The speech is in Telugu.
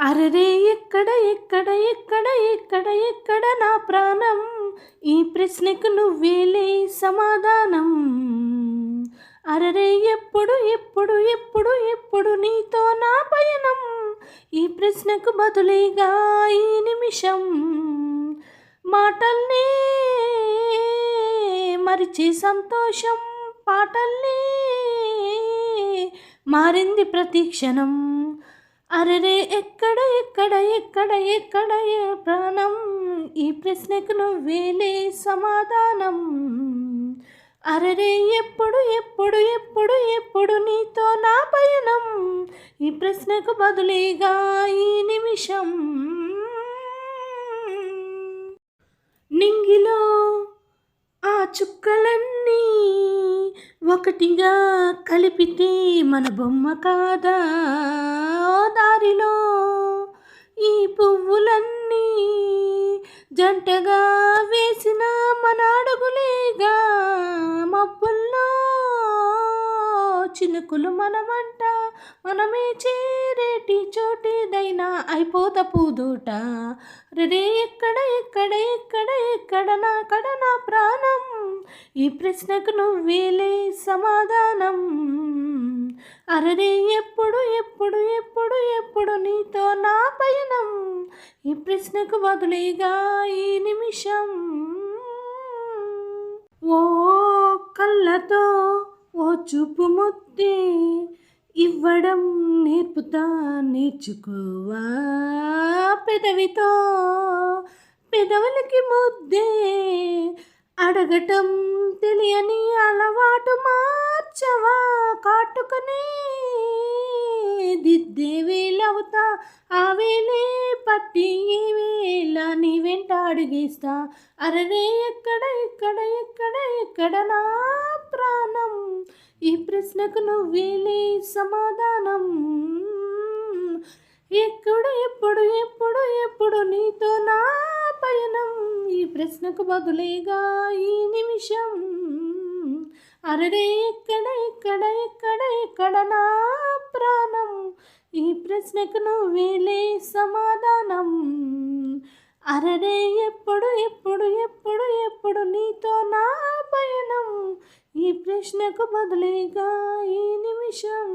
అరరే ఎక్కడ ఎక్కడ ఎక్కడ ఎక్కడ ఎక్కడ నా ప్రాణం? ఈ ప్రశ్నకు నువ్వేలే సమాధానం. అరరే ఎప్పుడు ఎప్పుడు ఎప్పుడు ఎప్పుడు నీతో నా పయనం? ఈ ప్రశ్నకు బదులేగా ఈ నిమిషం. మాటల్నే మరిచే సంతోషం. పాటల్నే మారింది ప్రతి క్షణం. అరరే ఎక్కడ ఎక్కడ ఎక్కడ ఎక్కడ ఏ ప్రాణం? ఈ ప్రశ్నకు నువ్వేలే సమాధానం. అరరే ఎప్పుడు ఎప్పుడు ఎప్పుడు ఎప్పుడు నీతో నా పయనం? ఈ ప్రశ్నకు బదులీగా ఈ నిమిషం. నింగిలో ఆ చుక్కలన్నీ ఒకటిగా కలిపితే మన బొమ్మ కాదా దారిలో? ఈ పువ్వులన్నీ జంటగా వేసిన మన అడుగులేగా మబ్బుల్లో చినుకులు మనమంట మనమే చేరేటి చోటిదైనా అయిపోత పూదోట. రే ఎక్కడ ఎక్కడ ఎక్కడ ఎక్కడ నా కడ నా ప్రాణం? ఈ ప్రశ్నకు నువ్వేలే సమాధానం. అరరే ఎప్పుడు ఎప్పుడు ఎప్పుడు ఎప్పుడు నీతో నా పయనం. ఈ ప్రశ్నకు బదులేగా ఈ నిమిషం. ఓ కళ్ళతో ఓ చూపు ముద్దే ఇవ్వడం నేర్పుతా నేర్చుకోవా పెదవితో. పెదవులకి ముద్దే అడగటం తెలియని అలవాటు మార్చవా? కాటుకనే దిద్దే వేలవుతా. ఆ వేలే పట్టి ఈ వేళ నీ వెంట అడిగేస్తా. అరరే ఎక్కడ ఎక్కడ ఎక్కడ ఎక్కడ నా ప్రాణం? ఈ ప్రశ్నకు నువ్వేలే సమాధానం. ఎక్కడ ఎప్పుడు ఎప్పుడు ఎప్పుడు నీతో నా ప్రశ్నకు బదులేగా ఈ నిమిషం. అరరే ఎక్కడ ఎక్కడ ఎక్కడ ఎక్కడ నా ప్రాణం? ఈ ప్రశ్నకు నువ్వేలే సమాధానం. అరరే ఎప్పుడు ఎప్పుడు ఎప్పుడు ఎప్పుడు నీతో నా పయనం? ఈ ప్రశ్నకు బదులేగా ఈ నిమిషం.